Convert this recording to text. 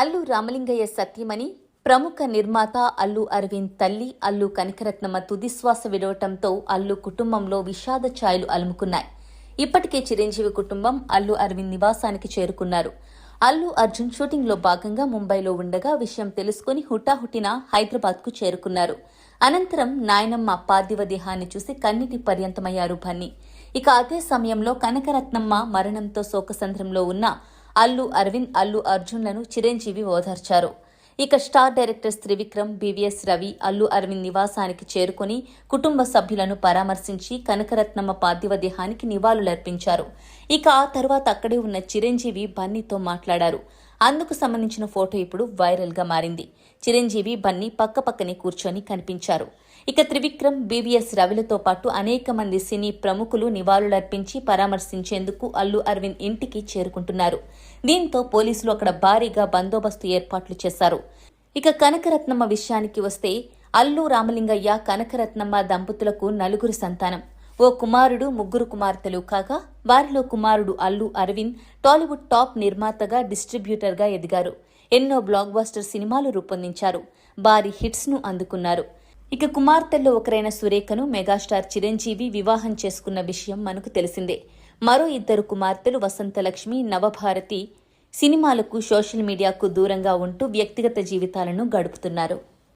అల్లు రామలింగయ్య సత్యమణి ప్రముఖ నిర్మాత అల్లు అరవింద్ తల్లి అల్లు కనకరత్నమ్మ తుదిశ్వాస విడవటంతో అల్లు కుటుంబంలో విషాద ఛాయలు అలుముకున్నాయి. ఇప్పటికే చిరంజీవి కుటుంబం అల్లు అరవింద్ నివాసానికి చేరుకున్నారు. అల్లు అర్జున్ షూటింగ్లో భాగంగా ముంబైలో ఉండగా విషయం తెలుసుకుని హుటాహుటిన హైదరాబాద్కు చేరుకున్నారు. అనంతరం నాయనమ్మ పార్థివ దేహాన్ని చూసి కన్నీటి పర్యంతమయ్యారు బన్నీ ఇక అదే సమయంలో కనకరత్నమ్మ మరణంతో శోకసంద్రంలో ఉన్న అల్లు అరవింద్ అల్లు అర్జున్లను చిరంజీవి ఓదార్చారు. ఇక star directors Trivikram BVS Ravi Allu Aravind నివాసానికి చేరుకుని కుటుంబ సభ్యులను పరామర్శించి కనకరత్నమ్మ పార్థివ దేహానికి నివాళులర్పించారు. ఇక ఆ తర్వాత అక్కడే ఉన్న చిరంజీవి బన్నీతో మాట్లాడారు. అందుకు సంబంధించిన ఫోటో ఇప్పుడు వైరల్గా మారింది. చిరంజీవి బన్నీ పక్కపక్కనే కూర్చొని కనిపించారు. ఇక త్రివిక్రమ్ బీవీఎస్ రవిలతో పాటు అనేక మంది సినీ ప్రముఖులు నివాళులర్పించి పరామర్శించేందుకు అల్లు అరవింద్ ఇంటికి చేరుకుంటున్నారు. దీంతో పోలీసులు అక్కడ భారీగా బందోబస్తు ఏర్పాట్లు చేశారు. ఇక కనకరత్నమ్మ విషయానికి వస్తే అల్లు రామలింగయ్య కనకరత్నమ్మ దంపతులకు నలుగురు సంతానం. ఓ కుమారుడు ముగ్గురు కుమార్తెలు కాగా వారిలో కుమారుడు అల్లు అరవింద్ టాలీవుడ్ టాప్ నిర్మాతగా డిస్ట్రిబ్యూటర్గా ఎదిగారు. ఎన్నో బ్లాక్ బస్టర్ సినిమాలు రూపొందించారు. భారీ హిట్స్ను అందుకున్నారు. ఇక కుమార్తెల్లో ఒకరైన సురేఖను మెగాస్టార్ చిరంజీవి వివాహం చేసుకున్న విషయం మనకు తెలిసిందే. మరో ఇద్దరు కుమార్తెలు వసంతలక్ష్మి నవభారతి సినిమాలకు సోషల్ మీడియాకు దూరంగా ఉంటూ వ్యక్తిగత జీవితాలను గడుపుతున్నారు.